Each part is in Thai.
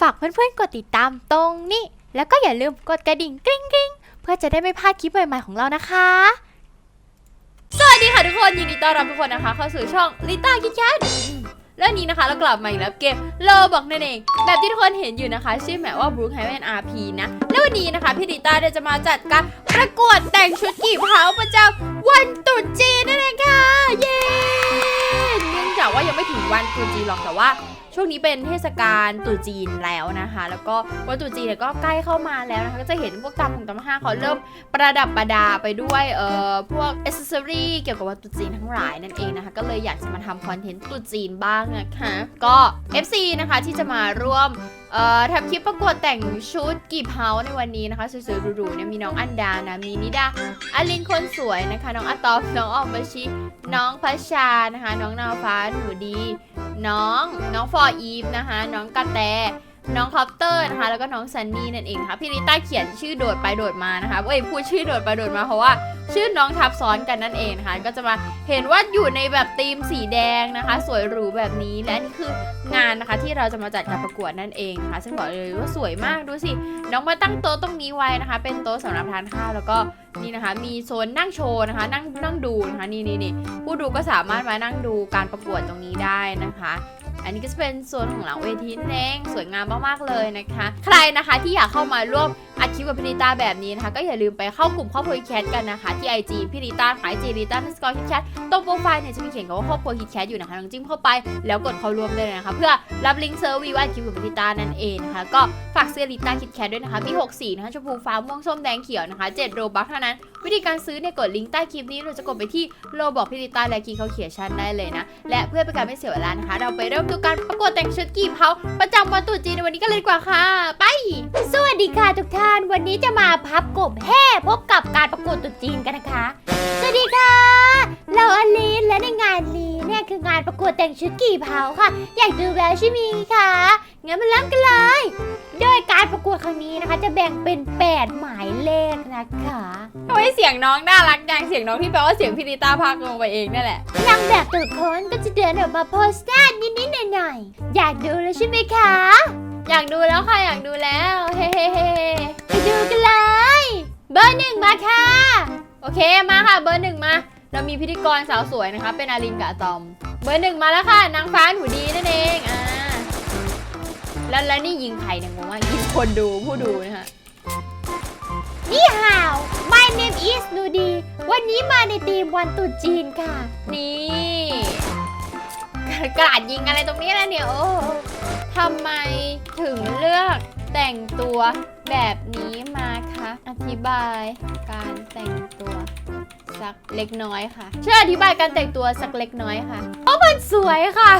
ฝากเพื่อนๆกดติดตามตรงนี้ แล้วก็อย่าลืมกดกระดิ่งกริ๊งกริ๊งเพื่อจะได้ไม่พลาดคลิปใหม่ๆของเรานะคะ สวัสดีค่ะทุกคนยินดีต้อนรับทุกคนนะคะ เข้าสู่ช่องลิต้าคิดแคทและนี้นะคะเรากลับมาอีกแล้วเกมโลบอกนั่นเอง แบบที่ทุกคนเห็นอยู่นะคะ ชื่อแมว่า Brook Haven RP นะ แล้ววันนี้นะคะ พี่ลิต้าจะมาจัดการประกวดแต่งชุดกี่เผาประจำวันตรุษจีนนั่นเองค่ะ เย้เนื่องจากว่ายังไม่ถึงวันตรุษจีนหรอกแต่ว่า ช่วงนี้เป็นเทศกาลตรุษจีนแล้วนะคะ แล้วก็วันตรุษจีนเนี่ยก็ใกล้เข้ามาแล้วนะคะก็จะเห็นพวกตำหงตำห้างเขาเริ่มประดับประดาไปด้วยเอ่อพวกอ c เซอรี่เกี่ยวกับวันตรุษจีนทั้งหลายนั่นเองนะคะ ก็เลยอยากจะมาทำคอนเทนต์ตรุษจีนบ้างนะคะก็ FC นะคะที่จะมาร่วม เอ่อทำคลิปประกวดแต่งชุดกีบเฮาในวันนี้นะคะสวยๆหรูๆเนี่ยมีน้องอันดานะมีนิดาอลินคนสวยนะคะ น้องอะตอมน้องออมบชิ น้องพัชชานะคะ น้องนาวฟ้าหนูดี น้องน้องฟอร์อีฟนะคะ น้องกระแต น้องคอปเตอร์นะคะ แล้วก็น้องซันนี่นั่นเองค่ะพี่ลิต้าเขียนชื่อโดดไปโดดมานะคะเอ้ยพูดชื่อโดดไปโดดมาเพราะว่า ชื่อน้องทับซ้อนกันนั่นเองนะคะ ก็จะมาเห็นว่าอยู่ในแบบธีมสีแดงนะคะ สวยหรูแบบนี้และนี่คืองานนะคะ ที่เราจะมาจัดการประกวดนั่นเองนะคะซึ่งบอกเลยว่าสวยมากดูสิน้องมาตั้งโต๊ะตรงนี้ไว้นะคะ เป็นโต๊ะสำหรับทานข้าวแล้วก็นี่นะคะ มีโซนนั่งโชว์นะคะ นั่งนั่งดูนะคะนี่นี่นี่ผู้ดูก็สามารถมานั่งดูการประกวดตรงนี้ได้นะคะ อันนี้ก็จะเป็นส่วนของหลังเวทีนั่นเองสวยงามมากๆเลยนะคะ ใครนะคะที่อยากเข้ามาร่วม อัดคลิปกับพิริต้าแบบนี้นะคะ ก็อย่าลืมไปเข้ากลุ่มครอบครัวคิดแคทกันนะคะที่ IG พิริต้าขายจีริต้าสกอร์คิดแคทตรงโปรไฟล์เนี่ยจะมีเขียนคำว่าครอบครัวคิดแคทอยู่นะคะลองจิ้มเข้าไปแล้วกดเข้าร่วมเลยนะคะ เพื่อรับลิงก์เซอร์วีว่าอัดคลิปกับพิริต้านั่นเองนะคะก็ฝากเสื้อลิต้าคิดแคทด้วยนะคะมี6สีนะคะชมพูฟ้าม่วงส้มแดงเขียวนะคะ7โรบัคเท่านั้น วิธีการซื้อเนี่ยกดลิงก์ใต้คลิปนี้เราจะกดไปที่โลบอกพิริต้าและกีเขาเขียนชันได้เลยนะและเพื่อเป็นการไม่เสียเวลานะคะ เราไปเริ่มดูการประกวดแต่งชุดกีบเฮาประจำวันตรุษจีนในวันนี้กันเลยดีกว่าค่ะ ไป สวัสดีค่ะทุกท่านวันนี้จะมาพับกบแห่พบกับการประกวดตรุ๊จีนกันนะคะ สวัสดีค่ะ เราอลินและในงานนี้เนี่ยคืองานประกวดแต่งชุดกี่เผาค่ะ อยากดูแล้วใช่ไหมคะงั้นมาเริ่มกันเลย โดยการประกวดครั้งนี้นะคะ จะแบ่งเป็น 8 หมายเลขนะคะทำไมเสียงน้องน่ารักจังเสียงน้องที่แปลว่าเสียงพิริต้าพากลงไปเองนั่นแหละนางแบบทุกคนก็จะเดินออกมาโพสต์หน้านิดๆหน่อยๆอยากดูแล้วใช่ไหมคะ อยากดูแล้วค่ะอยากดูแล้ว เฮ้เฮ้เฮ้ไปดูกันเลย เบอร์หนึ่งมาค่ะ โอเคมาค่ะเบอร์หนึ่งมา เรามีพิธีกรสาวสวยนะคะ เป็นอารินกับอะตอม เบอร์หนึ่งมาแล้วค่ะ นางฟ้าหนูดีนั่นเองอ่าแล้วแล้วนี่ยิงใครเนี่ยงงว่ายิงคนดูผู้ดูนะคะนี่ฮาว my name is นูดี วันนี้มาในทีมวันตรุษจีนค่ะ นี่ กระดาษยิงอะไรตรงนี้แล้วเนี่ยโอ้ทำไมถึงเลือกแต่งตัวแบบนี้มาคะอธิบายการแต่งตัวสักเล็กน้อยค่ะช่วยอธิบายการแต่งตัวสักเล็กน้อยค่ะเพราะมันสวยค่ะ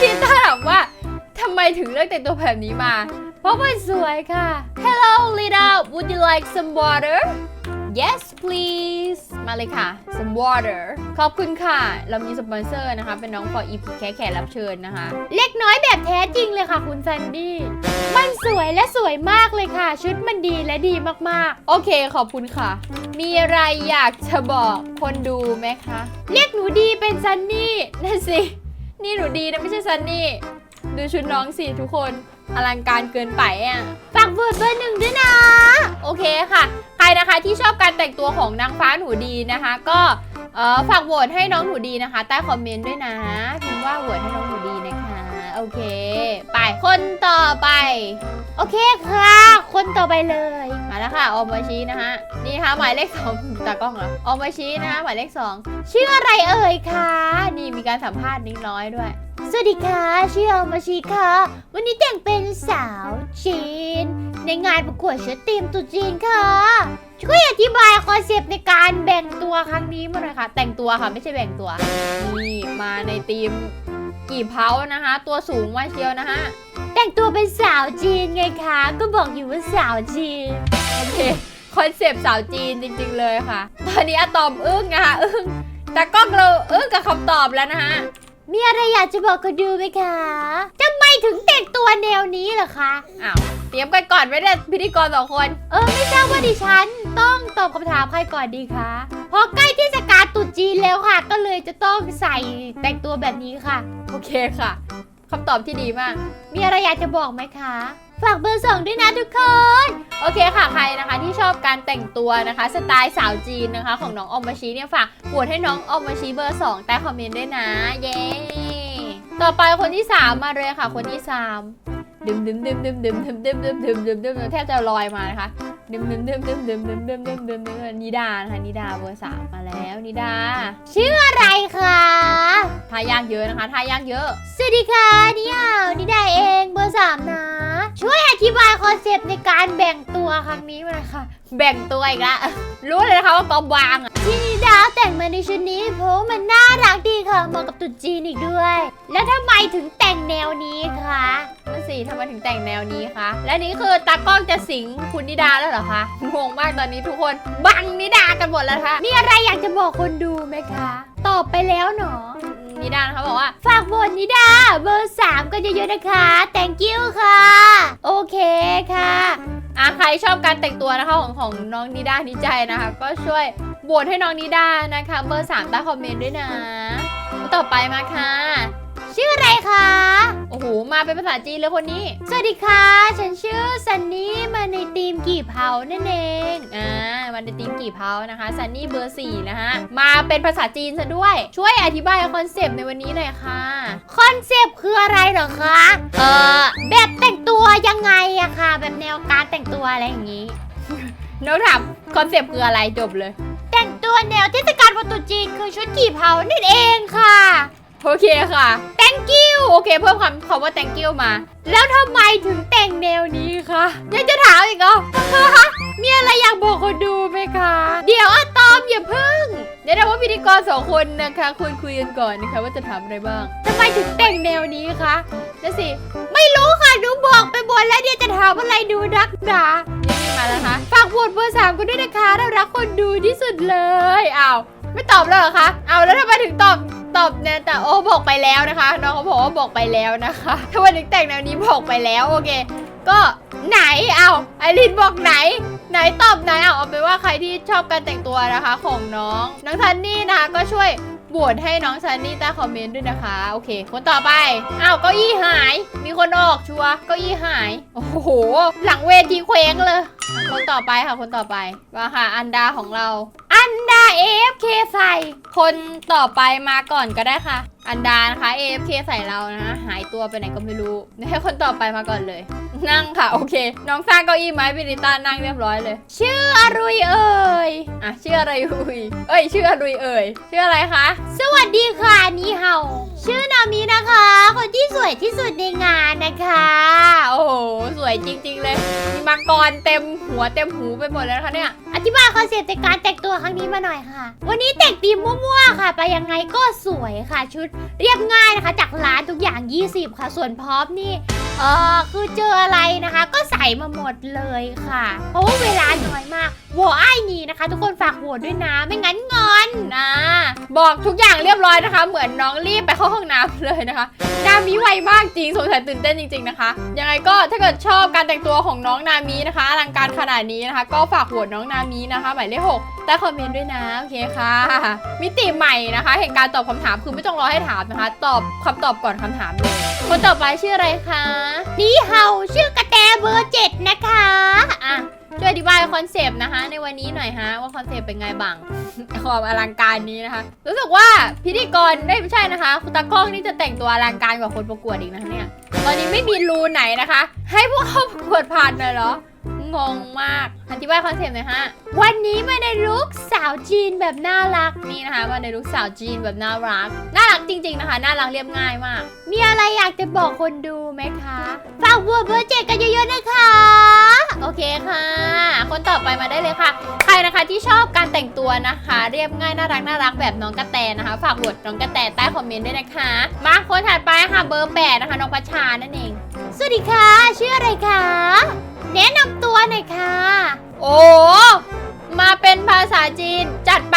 พี่ต้าถามว่าทำไมถึงเลือกแต่งตัวแบบนี้มา เพราะมันสวยค่ะ Hello Lida would you like some water Yes please มาเลยค่ะ some water ขอบคุณค่ะ เรามีสปอนเซอร์นะคะ เป็นน้อง for EP แค่แขกรับเชิญนะคะ เล็กน้อยแบบแท้จริงเลยค่ะคุณซันดี้ มันสวยและสวยมากเลยค่ะ ชุดมันดีและดีมากๆ โอเคขอบคุณค่ะ มีอะไรอยากจะบอกคนดูไหมคะ เรียกหนูดีเป็นซันนี่นั่นสิ นี่หนูดีนะไม่ใช่ซันนี่ ดูชุดน้องสิทุกคนอลังการเกินไปอะฝากโหวตเบอร์หนึ่งด้วยนะ โอเคค่ะ ใครนะคะที่ชอบการแต่งตัวของนางฟ้าหนูดีนะคะ ก็เออฝากโหวตให้น้องหนูดีนะคะ ใต้คอมเมนต์ด้วยนะพิมพ์ว่าโหวตให้น้องหนูดีนะคะโอเค ไปคนต่อไป โอเคค่ะ คนต่อไปเลย มาแล้วค่ะออมมาชี้นะคะนี่นะคะหมายเลขสองตากล้องเหรอออมมาชี้นะคะหมายเลขสองชื่ออะไรเอ่ยคะนี่มีการสัมภาษณ์นิดน้อยด้วยสวัสดีค่ะชื่ออมาชีค่ะ วันนี้แต่งเป็นสาวจีน ในงานประกวดชุดทีมตรุ๊จีนค่ะช่วยอธิบายคอนเซปต์ในการแบ่งตัวครั้งนี้มาหน่อยค่ะ แต่งตัวค่ะไม่ใช่แบ่งตัว นี่มาในทีมกี่เพานะคะ ตัวสูงมาเชียวนะคะแต่งตัวเป็นสาวจีนไงคะ ก็บอกอยู่ว่าสาวจีน โอเคคอนเซปต์สาวจีนจริงๆเลยค่ะ ตอนนี้อะตอมอึ้งนะคะอึ้งแต่กล้องเราอึ้งกับคำตอบแล้วนะคะมีอะไรอยากจะบอกคนดูไหมคะทำไมถึงแต่งตัวแนวนี้ล่ะคะอ้าว เตรียมกันก่อนไว้เนี่ยพิธีกรสองคน เออไม่ทราบว่าดิฉัน ต้องตอบคำถามใครก่อนดีคะพอใกล้เทศกาลตรุษจีนแล้วค่ะ ก็เลยจะต้องใส่แต่งตัวแบบนี้ค่ะ โอเคค่ะคำตอบที่ดีมาก มีอะไรอยากจะบอกไหมคะ ฝากเบอร์สองด้วยนะทุกคน โอเคค่ะใครนะคะที่ชอบการแต่งตัวนะคะ สไตล์สาวจีนนะคะของน้องออมมาชีเนี่ยฝากโหวตให้น้องออมมาชีเบอร์ 2 ใต้คอมเมนต์ด้วยนะ เย้ ต่อไปคนที่ 3 มาเลยค่ะ คนที่ 3 ดึมดึมดึมดึมดึมดึมดึมดึมดึมดึมดึมแทบจะลอยมานะคะดึมดึมดึมดึมดึมดึมดึมดึมดึมดึมนิดานะคะนิดาเบอร์สามมาแล้วนิดา ชื่ออะไรคะทายากเยอะนะคะทายากเยอะ สวัสดีค่ะนี่ฮาวนี่ได้เองเบอร์สามนะ ช่วยอธิบายคอนเซปต์ในการแบ่งตัวครั้งนี้มาน่อยค่ะ แบ่งตัวอีกละรู้เลยนะคะว่ากอมวางที่นิดาแต่งมาในชุดนี้เพราะมันน่ารักดีค่ะเหมาะกับตรุษจีนอีกด้วย แล้วทำไมถึงแต่ง แนวนี้คะนั่นสิทำไมถึงแต่งแนวนี้คะ และนี่คือตากล้องจะสิงคุณนิดาแล้วเหรอคะ งงมากตอนนี้ทุกคน บังนิดากันหมดแล้วนะคะ มีอะไรอยากจะบอกคนดูไหมคะ ตอบไปแล้วเนาะนิดานะคะบอกว่า ฝากบนนิดา เบอร์สามก็เยอะๆนะคะ thank you ค่ะ โอเคค่ะอะใครชอบการแต่งตัวนะคะของของน้องนิดานิใจนะคะ ก็ช่วยโหวตให้น้องนิดานะคะ เบอร์สามใต้คอมเมนต์ด้วยนะ ต่อไปมาค่ะ ชื่ออะไรคะ โอ้โห มาเป็นภาษาจีนเลยคนนี้ สวัสดีค่ะ ฉันชื่อซันนี่ มาในทีมกี่เผานั่นเอง อ่าวันเดตีมกี่เพานะคะ ซันนี่เบอร์สี่นะฮะมาเป็นภาษาจีนซะด้วย ช่วยอธิบายคอนเซปต์ในวันนี้หน่อยค่ะ คอนเซปต์คืออะไรเหรอคะ เออแบบแต่งตัวยังไงอะค่ะ แบบแนวการแต่งตัวอะไรอย่างนี้ น้องถามคอนเซปต์คืออะไรจบเลย แต่งตัวแนวเทศกาลวันตรุษจีนคือชุดกี่เผานั่นเองค่ะ โอเคค่ะ thank you โอเค เพิ่มคำคำว่า thank you มา แล้วทำไมถึงแต่งแนวนี้คะยังจะถามอีกเหรอ มีอะไรอยากบอกคนดูไหมคะ เดี๋ยวอะตอมอย่าเพิ่ง เดี๋ยวเราว่าพิธีกรสองคนนะคะควรคุยกันก่อนนะคะ ว่าจะถามอะไรบ้างทำไมถึงแต่งแนวนี้คะนั่นสิ ไม่รู้ค่ะหนูบอกไปหมดแล้วเดี๋ยวจะถามอะไรดูนักหนานี่มาแล้วคะฝากโหวตเบอร์สามกันด้วยนะคะเรารักคนดูที่สุดเลยอ้าวไม่ตอบเลยเหรอคะเอาวแล้วทำไมถึงตอบ ตอบเนี่ยแต่โอ้บอกไปแล้วนะคะ น้องเขาบอกว่าบอกไปแล้วนะคะทำไมถึงแต่งแนวนี้บอกไปแล้วโอเค ก็ไหนเอาไอรินบอกไหน ไหนตอบไหนเอาเอาเป็นว่าใครที่ชอบการแต่งตัวนะคะ ของน้องน้องทันนี่นะคะก็ช่วยโหวตให้น้องซันนี่ใต้คอมเมนต์ด้วยนะคะ โอเค คนต่อไปอ้าวเก้าอี้หาย มีคนออกชัวเก้าอี้หาย โอ้โห หลังเวทีเคว้งเลย คนต่อไปค่ะคนต่อไปมาค่ะอันดาของเราาเอฟเคใส่ คนต่อไปมาก่อนก็ได้ค่ะ อันดานะคะ AFK ใส่เรานะคะหายตัวไปไหนก็ไม่รู้ ให้คนต่อไปมาก่อนเลย นั่งค่ะ โอเค น้องสร้างเก้าอี้ไม้พิริต้านั่งเรียบร้อยเลย ชื่ออรุยเอ่ยอะชื่ออะไรอุยเอ้ย ชื่ออะไรเอ่ยชื่ออะไรคะ สวัสดีค่ะนี่เฮาชื่อนามินะคะ คนที่สวยที่สุดในงานนะคะ โอ้โห สวยจริง ๆ เลย มีมังกรเต็มหัวเต็มหูไปหมดแล้วนะคะเนี่ย อธิบายคอนเซปต์ในการแต่งตัวครั้งนี้มาหน่อยค่ะ วันนี้แต่งธีมมั่วๆค่ะ ไปยังไงก็สวยค่ะ ชุดเรียบง่ายนะคะ จากร้านทุกอย่าง 20 ค่ะ ส่วนพร้อมนี่ เออคือเจออะไรนะคะ ก็ใส่มาหมดเลยค่ะ เพราะว่าเวลาน้อยมากโหวตไอ้นี่นะคะ ทุกคนฝากโหวตด้วยนะไม่งั้นงอนนะบอกทุกอย่างเรียบร้อยนะคะ เหมือนน้องรีบไปเข้าห้องน้ำเลยนะคะนามิไวมากจริงสงสัยตื่นเต้นจริง ๆนะคะ ยังไงก็ถ้าเกิดชอบการแต่งตัวของน้องนามินะคะอลังการขนาดนี้นะคะ ก็ฝากโหวตน้องนามินะคะหมายเลขหกใต้คอมเมนต์ด้วยนะโอเคค่ะ มิติใหม่นะคะแห่งการตอบคำถามคือไม่ต้องรอให้ถามนะคะ ตอบคำตอบก่อนคำถามเลยคนต่อไปชื่ออะไรคะนี่เฮาชื่อกระแตเบอร์เจ็ดนะคะอะช่วยอธิบายคอนเซปต์นะคะ ในวันนี้หน่อยฮะว่าคอนเซปต์เป็นไงบ้าง ความอลังการนี้นะคะ รู้สึกว่าพิธีกรได้ไม่ใช่นะคะคุณตากล้องนี่จะแต่งตัวอลังการกว่าคนประกวดอีกนะคะเนี่ยตอนนี้ไม่มีรูไหนนะคะ ให้พวกเขาประกวดผ่านหน่อยเหรอ งงมาก อธิบายคอนเซปต์หน่อยฮะ วันนี้มาในลุคสาวจีนแบบน่ารักนี่นะคะมาในลุคสาวจีนแบบน่ารัก น่ารักจริง ๆนะคะ น่ารักเรียบง่ายมาก มีอะไรอยากจะบอกคนดูไหมคะ ฝากโหวเบอร์เจ็ดกันเยอะๆนะคะ โอเคค่ะ คนต่อไปมาได้เลยค่ะ ใครนะคะที่ชอบการแต่งตัวนะคะ เรียบง่ายน่ารักน่ารักแบบน้องกระแตนะคะ ฝากโหวน้องกระแตใต้คอมเมนต์ด้วยนะคะ มาคนถัดไปค่ะเบอร์แปดนะคะน้องพัชชานั่นเอง สวัสดีค่ะชื่ออะไรคะแนะนำ ตัวหน่อยค่ะ โอ้ มาเป็นภาษาจีนจัดไป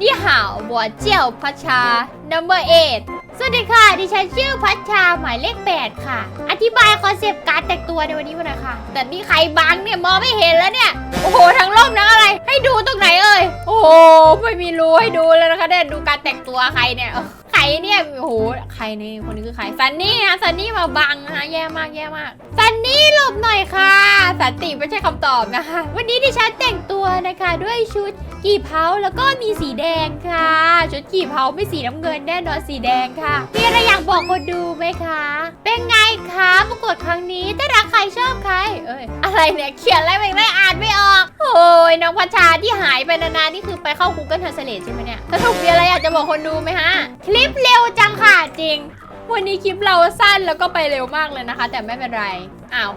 นี่หาวบัวเจียวพัชชา number e i สวัสดีค่ะ ดิฉันชื่อพัชชาหมายเลข 8 ค่ะ อธิบายคอนเซปต์การแต่งตัวในวันนี้มาหน่อยค่ะ แต่นี่ใครบังเนี่ย มองไม่เห็นแล้วเนี่ย โอ้โห ทั้งร่มทั้งอะไร ให้ดูตรงไหนเอ่ย โอ้โห ไม่มีรูให้ดูเลยนะคะเนี่ยดูการแต่งตัวใครเนี่ย ใครเนี่ยโอ้โหใครเนี่ยคนนี้คือใครซันนี่นะซันนี่มาบังนะคะแย่มากแย่มากซันนี่หลบหน่อยค่ะสันติไม่ใช่คำตอบนะคะ วันนี้ดิฉันแต่งตัวนะคะด้วยชุดกี่เผาแล้วก็มีสีแดงค่ะชุดกี่เผาไม่สีน้ำเงินแน่นอนสีแดงค่ะมีอะไรอยากบอกคนดูไหมคะ เป็นไงคะประกวดครั้งนี้ถ้ารักใครชอบใคร เอ้ยอะไรเนี่ยเขียนอะไรไปไม่อ่านไม่ออก โอ้ยน้องพัชชาที่หายไปนานๆนี่คือไปเข้า Google Translate ใช่ไหมเนี่ยสรุปมีอะไรอยากจะบอกคนดูไหมฮะ คลิปเร็วจังค่ะจริง วันนี้คลิปเราสั้นแล้วก็ไปเร็วมากเลยนะคะ แต่ไม่เป็นไรอ้าว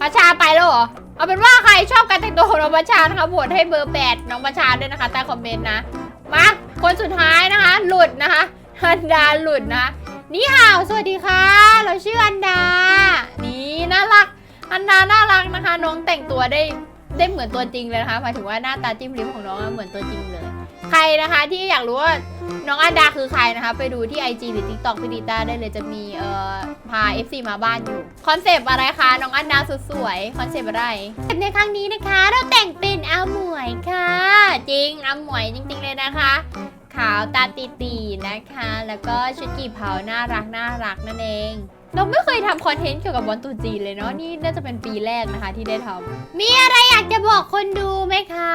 พัชชาไปแล้วเหรอเอาเป็นว่าใครชอบการแต่งตัวของน้องพัชชานะคะโหวตให้เบอร์แปดน้องพัชชาด้วยนะคะใต้คอมเมนต์นะมาคนสุดท้ายนะคะ หลุดนะคะอันดาหลุดนะนี่ห่าวสวัสดีค่ะ เราชื่ออันดา นี่น่ารัก อันดาน่ารักนะคะ น้องแต่งตัวได้ ได้เหมือนตัวจริงเลยนะคะหมายถึงว่าหน้าตาจิ้มลิ้มของน้องเหมือนตัวจริงเลย ใครนะคะที่อยากรู้ว่าน้องอันดาคือใครนะคะ ไปดูที่ IG หรือ TikTok พี่ดีต้าได้เลยจะมีเอ่อพา FC มาบ้านอยู่คอนเซปต์อะไรคะ น้องอันดาสุดสวยคอนเซปต์อะไรในครั้งนี้นะคะ เราแต่งเป็นอาหมวยค่ะ จริงอำหมวยจริง ๆ เลยนะคะขาวตาตีตีๆนะคะ แล้วก็ชุดกี่เผาน่ารักน่ารักนั่นเอง เราไม่เคยทำคอนเทนต์เกี่ยวกับบอลตูจีนเลยเนาะนี่น่าจะเป็นปีแรกนะคะที่ได้ทำมีอะไรอยากจะบอกคนดูไหมคะ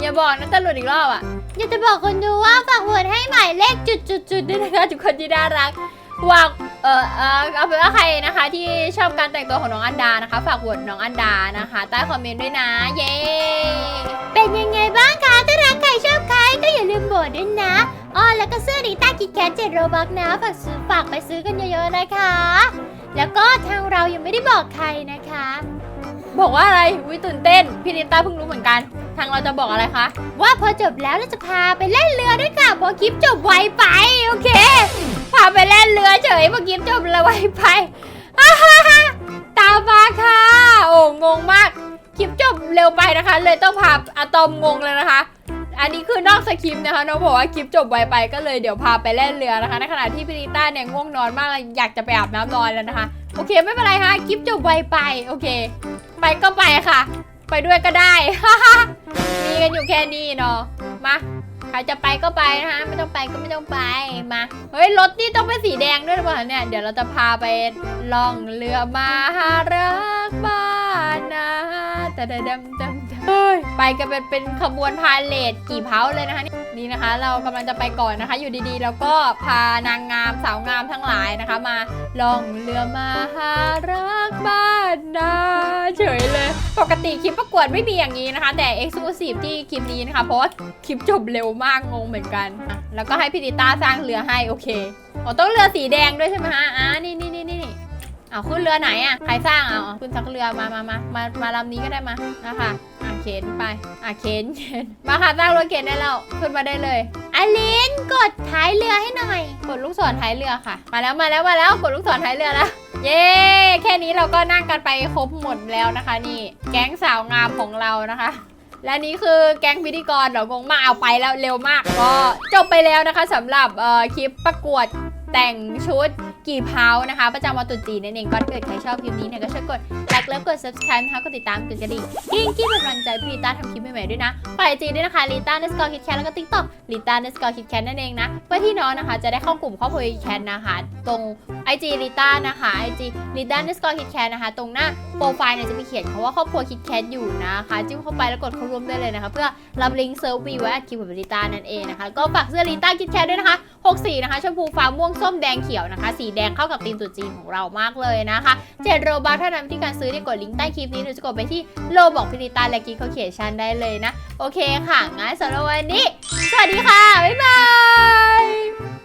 อย่าบอกนะจะหลุดอีกรอบอะ อยากจะบอกคนดูว่าฝากโหวตให้หมายเลขจุดจุดจุดด้วยนะคะทุกคนที่น่ารักฝากเออเออเอาเป็นว่าใครนะคะ ที่ชอบการแต่งตัวของน้องอันดานะคะ ฝากโหวตน้องอันดานะคะ ใต้คอมเมนต์ด้วยนะ เย้เป็นยังไงบ้างคะถ้ารักใครชอบใครก็อย่าลืมโหวตด้วยนะ อ๋อแล้วก็เสื้อริต้ากิแคทเจ็ดโรบักนะฝากซื้อฝากไปซื้อกันเยอะๆนะคะ แล้วก็ทางเรายังไม่ได้บอกใครนะคะ บอกว่าอะไรวิตื่นเต้น พี่นิต้าเพิ่งรู้เหมือนกัน ทางเราจะบอกอะไรคะ ว่าพอจบแล้วเราจะพาไปเล่นเรือด้วยค่ะเพราะคลิปจบไวไปโอเค พาไปเล่นเรือเฉยเมื่อกี้จบเลยไวไปอ่าฮ่าฮ่าตามมาค่ะ โอ้งงมาก คลิปจบเร็วไปนะคะ เลยต้องพาอะตอมงงเลยนะคะ อันนี้คือนอกสคริปต์นะคะน้องบอกว่าคลิปจบไวไปก็เลยเดี๋ยวพาไปเล่นเรือนะคะในขณะที่พิริต้าเนี่ยง่วงนอนมากเลยอยากจะไปอาบน้ำนอนแล้วนะคะ โอเคไม่เป็นไรค่ะคลิปจบไวไปโอเค ไปก็ไปค่ะ ไปด้วยก็ได้ มีกันอยู่แค่นี้เนาะมาใครจะไปก็ไปนะคะไม่ต้องไปก็ไม่ต้องไปมาเฮ้ยรถนี่ต้องเป็นสีแดงด้วยหรือเปล่าเนี่ยเดี๋ยวเราจะพาไปล่องเรือมาหารักบ้านนะแต่เดมเดม ยไปกันเป็นเป็นขบวนพาเลทกี่เผาเลยนะคะนี่นี่นะคะ เรากำลังจะไปก่อนนะคะ อยู่ดีๆ แล้วก็พานางงามสาวงามทั้งหลายนะคะ มาล่องเรือมาหารักบ้านนะเฉยเลย ปกติคลิปประกวดไม่มีอย่างนี้นะคะ แต่ Exclusive ที่คลิปนี้นะคะ เพราะว่าคลิปจบเร็วมากงงเหมือนกัน แล้วก็ให้พี่ดิต้าสร้างเรือให้โอเคอ๋อต้องเรือสีแดงด้วยใช่ไหมฮะอ่านี่นี่นี่นี่เอาขึ้นเรือไหนอะใครสร้างเอาขึ้นสักเรือมามามามามาลำนี้ก็ได้มานะคะ เข็นไป อะเข็นเข็นมาค่ะสร้างรถเข็นได้แล้ว ขึ้นมาได้เลยอลินกดท้ายเรือให้หน่อย กดลูกศรท้ายเรือค่ะ มาแล้วมาแล้วมาแล้วกดลูกศรท้ายเรือแล้วเย้แค่นี้เราก็นั่งกันไปครบหมดแล้วนะคะ นี่ แก๊งสาวงามของเรานะคะและนี่คือแก๊งพิธีกรเหรองงมากเอาไปแล้วเร็วมาก ก็จบไปแล้วนะคะสำหรับเอ่อคลิปประกวดแต่งชุด กี่เพานะคะ ประจำวันตรุษจีนนั่นเองก็เกิดใครชอบคลิปนี้เนี่ยก็ช่วยกดไลค์แล้วกด subscribe นะคะกดติดตามกดกระดิ่งกิ้งกิ้เป็นกำลังใจพี่ลิต้าทำคลิปใหม่ๆด้วยนะไปจีด้วยนะคะลิต้าเนสกอร์คิดแคทแล้วก็ติ๊กต็อกลิต้าเนสกอร์คิดแคทนั่นเองนะเพื่อที่น้องนะคะจะได้เข้ากลุ่มครอบครัวคิดแคทนะคะ ตรง IG ลิต้านะคะ IG ลิต้าเนสกอร์คิดแคทนะคะ ตรงหน้าโปรไฟล์เนี่ยจะมีเขียนคำว่าครอบครัวคิดแคทอยู่นะคะ จิ้มเข้าไปแล้วกดเข้าร่วมได้เลยนะคะ เพื่อรับลิงก์เซิร์ฟวีไว้อัดคลิปกับลิต้านั่นเองนะคะก็ฝากเสื้อลิต้าคิดแคทด้วยนะคะ6สีนะคะชมพูฟ้าม่วงส้มแดงเขียวนะคะสีแดงเข้ากับธีมตรุษจีนของเรามากเลยนะคะเจ็ดโรบัคเท่านั้นวิธีการซื้อที่กดลิงก์ใต้คลิปนี้หรือจะกดไปที่โลบอกพิริตาและกิโคเคียชันได้เลยนะ โอเคค่ะงั้นสำหรับวันนี้ สวัสดีค่ะ บ๊ายบาย